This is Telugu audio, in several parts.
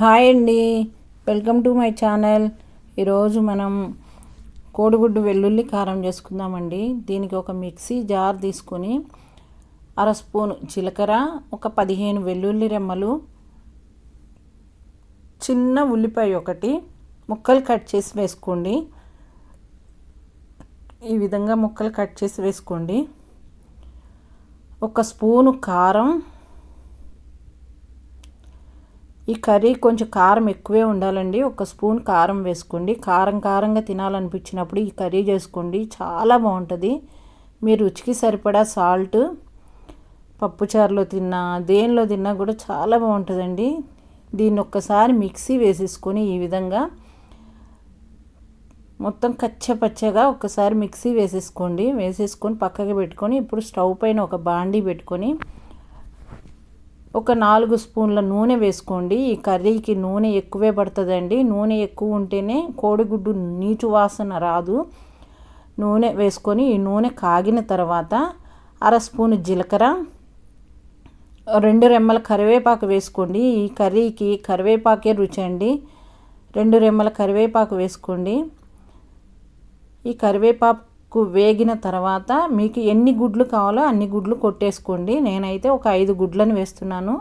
హాయ్ అండి. Welcome to my channel. ఈరోజు మనం కోడిగుడ్డు వెల్లుల్లి కారం చేసుకుందామండి. దీనికి ఒక మిక్సీ జార్ తీసుకొని అర స్పూన్ జీలకర్ర ఒక పదిహేను వెల్లుల్లి రెమ్మలు చిన్న ఉల్లిపాయ ఒకటి ముక్కలు కట్ చేసి వేసుకోండి. ఈ విధంగా ముక్కలు కట్ చేసి వేసుకోండి. ఒక స్పూను కారం ఈ కర్రీ కొంచెం కారం ఎక్కువే ఉండాలండి. ఒక స్పూన్ కారం వేసుకోండి. కారం కారంగా తినాలనిపించినప్పుడు ఈ కర్రీ చేసుకోండి. చాలా బాగుంటుంది. మీ రుచికి సరిపడా సాల్ట్ పప్పుచారులో తిన్నా దేనిలో తిన్నా కూడా చాలా బాగుంటుందండి. దీన్ని ఒక్కసారి మిక్సీ వేసేసుకొని ఈ విధంగా మొత్తం కచ్చపచ్చగా ఒకసారి మిక్సీ వేసేసుకోండి. వేసేసుకొని పక్కకి పెట్టుకొని ఇప్పుడు స్టవ్ పైన ఒక బాండీ పెట్టుకొని ఒక నాలుగు స్పూన్ల నూనె వేసుకోండి. ఈ కర్రీకి నూనె ఎక్కువే పడుతుందండి. నూనె ఎక్కువ ఉంటేనే కోడిగుడ్డు నీచు వాసన రాదు. నూనె వేసుకొని ఈ నూనె కాగిన తర్వాత అర స్పూన్ జీలకర్ర రెండు రెమ్మల కరివేపాకు వేసుకోండి. ఈ కర్రీకి కరివేపాకే రుచి అండి. రెండు రెమ్మల కరివేపాకు వేసుకోండి. ఈ కరివేపాకు వేగిన తర్వాత మీకు ఎన్ని గుడ్లు కావాలో అన్ని గుడ్లు కొట్టేసుకోండి. నేనైతే ఒక ఐదు గుడ్లను వేస్తున్నాను.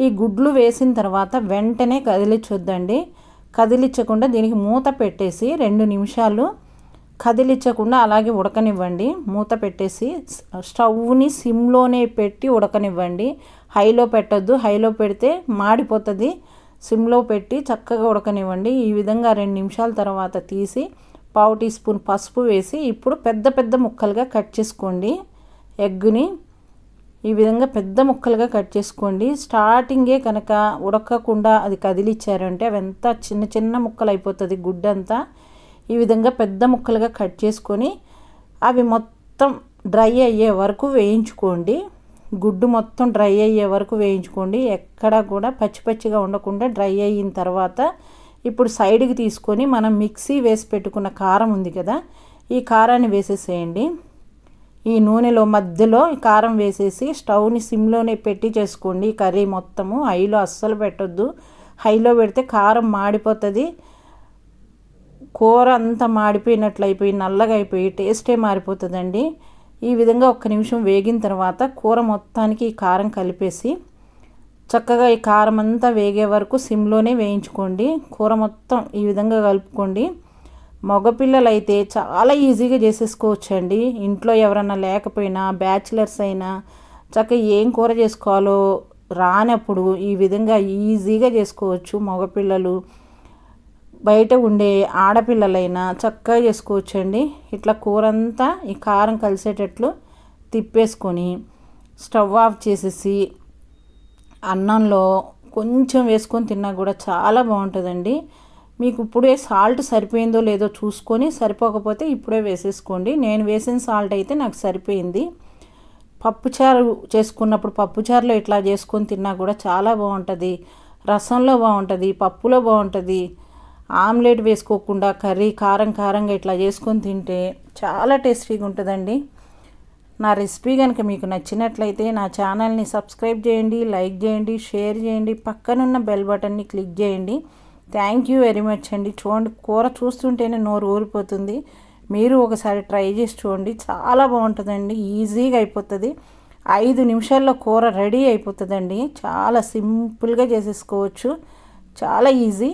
ఈ గుడ్లు వేసిన తర్వాత వెంటనే కదిలించొద్దండి కదిలించకుండా దీనికి మూత పెట్టేసి రెండు నిమిషాలు కదిలించకుండా అలాగే ఉడకనివ్వండి. మూత పెట్టేసి స్టవ్ని సిమ్లోనే పెట్టి ఉడకనివ్వండి. హైలో పెట్టద్దు. హైలో పెడితే మాడిపోతుంది. సిమ్లో పెట్టి చక్కగా ఉడకనివ్వండి. ఈ విధంగా రెండు నిమిషాల తర్వాత తీసి పావు టీ స్పూన్ పసుపు వేసి ఇప్పుడు పెద్ద పెద్ద ముక్కలుగా కట్ చేసుకోండి. ఎగ్గుని ఈ విధంగా పెద్ద ముక్కలుగా కట్ చేసుకోండి. స్టార్టింగే కనుక ఉడకకుండా అది కదిలిచ్చారంటే అవి ఎంత చిన్న చిన్న ముక్కలు అయిపోతుంది గుడ్డంతా. ఈ విధంగా పెద్ద ముక్కలుగా కట్ చేసుకొని అవి మొత్తం డ్రై అయ్యే వరకు వేయించుకోండి. గుడ్డు మొత్తం డ్రై అయ్యే వరకు వేయించుకోండి. ఎక్కడా కూడా పచ్చి పచ్చిగా ఉండకుండా డ్రై అయిన తర్వాత ఇప్పుడు సైడ్కి తీసుకొని మనం మిక్సీ వేసి పెట్టుకున్న కారం ఉంది కదా ఈ కారాన్ని వేసేసేయండి. ఈ నూనెలో మధ్యలో కారం వేసేసి స్టవ్ని సిమ్లోనే పెట్టి చేసుకోండి. ఈ కర్రీ మొత్తము హైలో అస్సలు పెట్టొద్దు. హైలో పెడితే కారం మాడిపోతుంది. కూర అంతా మాడిపోయినట్లు అయిపోయి నల్లగా అయిపోయి టేస్టే మారిపోతుందండి. ఈ విధంగా ఒక్క నిమిషం వేగిన తర్వాత కూర మొత్తానికి ఈ కారం కలిపేసి చక్కగా ఈ కారం అంతా వేగే వరకు సిమ్లోనే వేయించుకోండి. కూర మొత్తం ఈ విధంగా కలుపుకోండి. మగపిల్లలు అయితే చాలా ఈజీగా చేసేసుకోవచ్చండి. ఇంట్లో ఎవరన్నా లేకపోయినా బ్యాచిలర్స్ అయినా చక్కగా ఏం కూర చేసుకోవాలో రానప్పుడు ఈ విధంగా ఈజీగా చేసుకోవచ్చు. మగపిల్లలు బయట ఉండే ఆడపిల్లలైనా చక్కగా చేసుకోవచ్చండి. ఇట్లా కూర అంతా ఈ కారం కలిసేటట్లు తిప్పేసుకొని స్టవ్ ఆఫ్ చేసేసి అన్నంలో కొంచెం వేసుకొని తిన్నా కూడా చాలా బాగుంటుందండి. మీకు ఇప్పుడే సాల్ట్ సరిపోయిందో లేదో చూసుకొని సరిపోకపోతే ఇప్పుడే వేసేసుకోండి. నేను వేసిన సాల్ట్ అయితే నాకు సరిపోయింది. పప్పుచారు చేసుకున్నప్పుడు పప్పుచారులో ఇట్లా చేసుకొని తిన్నా కూడా చాలా బాగుంటుంది. రసంలో బాగుంటుంది పప్పులో బాగుంటుంది. ఆమ్లెట్ వేసుకోకుండా కర్రీ కారం కారంగా ఇట్లా చేసుకొని తింటే చాలా టేస్టీగా ఉంటుందండి. నా రెసిపీ కనుక మీకు నచ్చినట్లయితే నా ఛానల్ని సబ్స్క్రైబ్ చేయండి లైక్ చేయండి షేర్ చేయండి పక్కనున్న బెల్ బటన్ని క్లిక్ చేయండి. థ్యాంక్ యూ వెరీ మచ్ అండి. చూడండి కూర చూస్తుంటేనే నోరు ఊరిపోతుంది. మీరు ఒకసారి ట్రై చేసి చూడండి. చాలా బాగుంటుందండి. ఈజీగా అయిపోతుంది. ఐదు నిమిషాల్లో కూర రెడీ అయిపోతుందండి. చాలా సింపుల్గా చేసేసుకోవచ్చు. చాలా ఈజీ.